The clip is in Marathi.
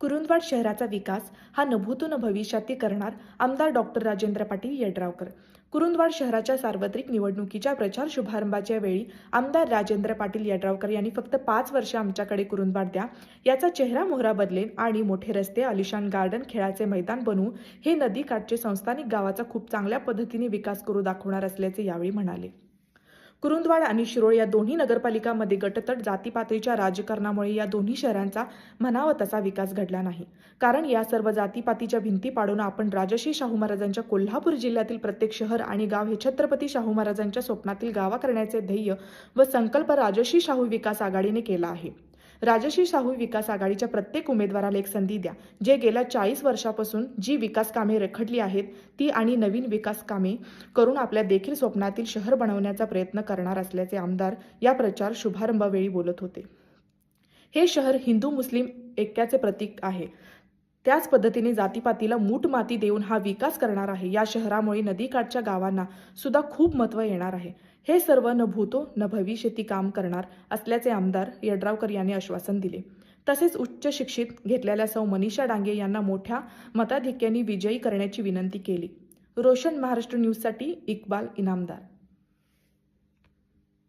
कुरुंदवाड शहराचा विकास हा नभोतून न भविष्याती करणार आमदार डॉक्टर राजेंद्र पाटील येड्रावकर. कुरुंदवाड शहराच्या सार्वत्रिक निवडणुकीच्या प्रचार शुभारंभाच्या वेळी आमदार राजेंद्र पाटील येड्रावकर यांनी फक्त पाच वर्ष आमच्याकडे कुरुंदवाड द्या याचा चेहरा मोहरा बदलेन आणि मोठे रस्ते आलिशान गार्डन खेळाचे मैदान बनवू हे नदीकाठचे संस्थानिक गावाचा खूप चांगल्या पद्धतीने विकास करू दाखवणार असल्याचे यावेळी म्हणाले. कुरुंदवाड आणि शिरोळ या दोन्ही नगरपालिकांमध्ये गटतट जातीपातळीच्या राजकारणामुळे या दोन्ही शहरांचा म्हणावा तसा विकास घडला नाही. कारण या सर्व जातीपातीच्या भिंती पाडून आपण राजश्री शाहू महाराजांच्या कोल्हापूर जिल्ह्यातील प्रत्येक शहर आणि गाव हे छत्रपती शाहू महाराजांच्या स्वप्नातील गावा करण्याचे ध्येय व संकल्प राजश्री शाहू विकास आघाडीने केला आहे. राजश्री शाहू विकास आघाडीच्या प्रत्येक उमेदवाराला एक संधी द्या. जे गेल्या चाळीस वर्षापासून जी विकास कामे रखडली आहेत ती आणि नवीन विकास कामे करून आपल्या देखील स्वप्नातील शहर बनवण्याचा प्रयत्न करणार असल्याचे आमदार या प्रचार शुभारंभावेळी बोलत होते. हे शहर हिंदू मुस्लिम ऐक्याचे प्रतीक आहे. त्याच पद्धतीने जातीपातीला मूठ माती देऊन हा विकास करणार आहे. या शहरामुळे नदीकाठच्या गावांना सुद्धा खूप महत्त्व येणार आहे. हे सर्व न भूतो न भविष्यती काम करणार असल्याचे आमदार यड्रावकर यांनी आश्वासन दिले. तसेच उच्च शिक्षित घेतलेल्या सौ मनीषा डांगे यांना मोठ्या मताधिक्याने विजयी करण्याची विनंती केली. रोशन महाराष्ट्र न्यूजसाठी इक्बाल इनामदार.